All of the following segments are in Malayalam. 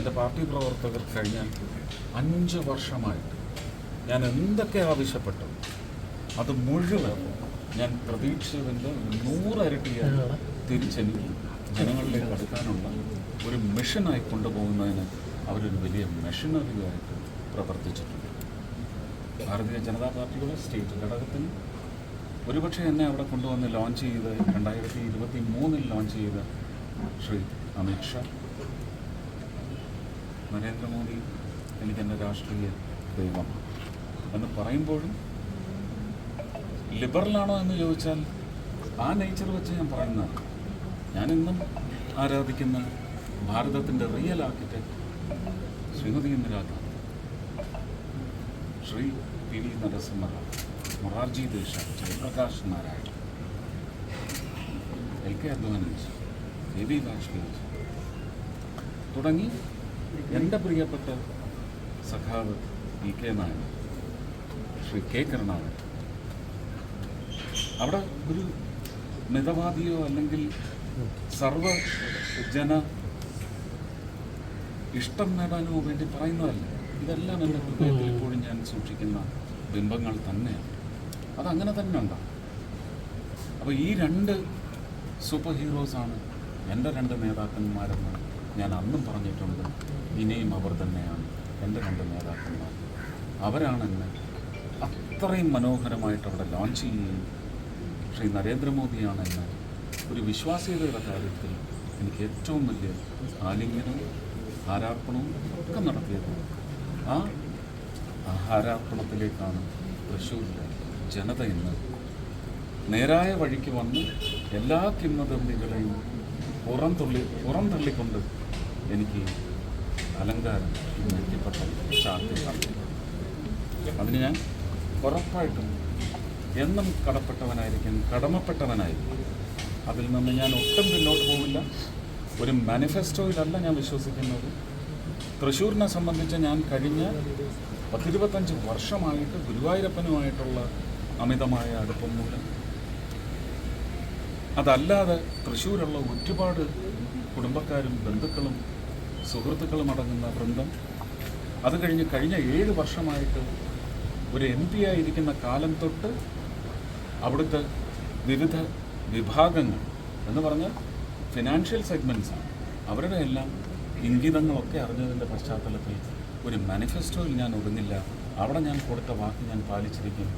എന്റെ പാർട്ടി പ്രവർത്തകർ കഴിഞ്ഞ അഞ്ച് വർഷമായിട്ട് ഞാൻ എന്തൊക്കെ ആവശ്യപ്പെട്ടു അത് മുഴുവൻ ഞാൻ പ്രതീക്ഷിച്ചതിന്റെ നൂറരട്ടിയാണ് തിരിച്ചെനിക്ക് ജനങ്ങളിലേക്ക് അടുക്കാനുള്ള ഒരു മിഷനായി കൊണ്ടുപോകുന്നതിന് അവരൊരു വലിയ മെഷീനറിയായിട്ട് പ്രവർത്തിച്ചിട്ടുണ്ട്. ഭാരതീയ ജനതാ പാർട്ടിയുടെ സ്റ്റേറ്റ് ഘടകത്തിന് ഒരുപക്ഷെ എന്നെ അവിടെ കൊണ്ടുവന്ന് ലോഞ്ച് ചെയ്ത് രണ്ടായിരത്തി ഇരുപത്തി മൂന്നിൽ ലോഞ്ച് ചെയ്ത ശ്രീ അമിത് ഷാ നരേന്ദ്രമോദി എനിക്ക് എന്റെ രാഷ്ട്രീയ ദൈവമാണ് എന്ന് പറയുമ്പോഴും ലിബറലാണോ എന്ന് ചോദിച്ചാൽ ആ നേച്ചർ വെച്ച് ഞാൻ പറയുന്നതാണ്. ഞാനിന്നും ആരാധിക്കുന്ന ഭാരതത്തിന്റെ real architect Shrimati Indira Gandhi Shri P V Narasimha Rao Morarji Desai Jayaprakash Narayana L K Advaniji A B Vajpayee തുടങ്ങി എന്റെ പ്രിയപ്പെട്ട സഖാവ് E K Nair Shri K Karunakaran. അവിടെ ഒരു മിതവാദിയോ അല്ലെങ്കിൽ സർവ ജന ഇഷ്ടം നേടാനോ വേണ്ടി പറയുന്നതല്ല. ഇതെല്ലാം എന്റെ ഹൃദയത്തിൽ ഇപ്പോഴും ഞാൻ സൂക്ഷിക്കുന്ന ബിംബങ്ങൾ തന്നെയാണ്. അതങ്ങനെ തന്നെ ഉണ്ടാവും അപ്പോൾ ഈ രണ്ട് സൂപ്പർ ഹീറോസാണ് എന്റെ രണ്ട് നേതാക്കന്മാരെന്ന് ഞാൻ അന്നും പറഞ്ഞിട്ടുണ്ട് ഇനിയും അവർ തന്നെയാണ് എന്റെ രണ്ട് നേതാക്കന്മാർ. അവരാണ് എന്നെ അത്രയും മനോഹരമായിട്ട് അവിടെ ലോഞ്ച് ചെയ്യുകയും ശ്രീ നരേന്ദ്രമോദിയാണ് എന്നെ ഒരു വിശ്വാസ്യതയുടെ കാര്യത്തിൽ എനിക്ക് ഏറ്റവും വലിയ ആലിംഗനവും ഹാരാർപ്പണവും ഒക്കെ നടത്തിയത്. ആ ഹാരാർപ്പണത്തിലേക്കാണ് തൃശ്ശൂരിലെ ജനത ഇന്ന് നേരായ വഴിക്ക് വന്ന് എല്ലാ കിംവദന്തികളെയും പുറംതള്ളി പുറംതള്ളിക്കൊണ്ട് എനിക്ക് അലങ്കാരം നെറ്റിപ്പട്ടം ചാർത്തി തള്ളി അതിന് ഞാൻ ഉറപ്പായിട്ടും എന്നും കടപ്പെട്ടവനായിരിക്കും കടമപ്പെട്ടവനായിരിക്കും. അതിൽ നിന്ന് ഞാൻ ഒട്ടും പിന്നോട്ട് പോവില്ല. ഒരു മാനിഫെസ്റ്റോയിലല്ല ഞാൻ വിശ്വസിക്കുന്നത്. തൃശ്ശൂരിനെ സംബന്ധിച്ച് ഞാൻ കഴിഞ്ഞ പത്തിരുപത്തഞ്ച് വർഷമായിട്ട് ഗുരുവായൂരപ്പനുമായിട്ടുള്ള അമിതമായ അടുപ്പം മൂലം അതല്ലാതെ തൃശ്ശൂരുള്ള ഒരുപാട് കുടുംബക്കാരും ബന്ധുക്കളും സുഹൃത്തുക്കളും അടങ്ങുന്ന വൃന്ദം. അത് കഴിഞ്ഞ് കഴിഞ്ഞ ഏഴ് വർഷമായിട്ട് ഒരു എം പി ആയിരിക്കുന്ന കാലം തൊട്ട് അവിടുത്തെ വിവിധ വിഭാഗങ്ങൾ എന്ന് പറഞ്ഞാൽ ഫിനാൻഷ്യൽ സെഗ്മെന്റ്സാണ് അവരുടെ എല്ലാം ഇംഗിതങ്ങളൊക്കെ അറിഞ്ഞതിന്റെ പശ്ചാത്തലത്തിൽ ഒരു മാനിഫെസ്റ്റോയിൽ ഞാൻ ഒതുങ്ങില്ല. അവിടെ ഞാൻ കൊടുത്ത വാക്ക് ഞാൻ പാലിച്ചിരിക്കും.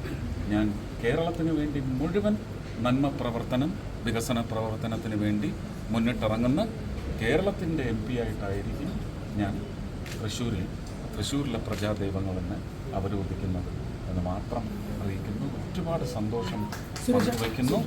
ഞാൻ കേരളത്തിന് വേണ്ടി മുഴുവൻ നന്മ പ്രവർത്തനം വികസന പ്രവർത്തനത്തിന് വേണ്ടി മുന്നിട്ടിറങ്ങുന്ന കേരളത്തിന്റെ എം പി ആയിട്ടായിരിക്കും ഞാൻ തൃശ്ശൂരിൽ തൃശ്ശൂരിലെ പ്രജാദൈവങ്ങളെന്ന് അവരോധിക്കുന്നത് എന്ന് മാത്രം അറിയിക്കുന്നു. ഒരുപാട് സന്തോഷം പങ്കുവയ്ക്കുന്നു.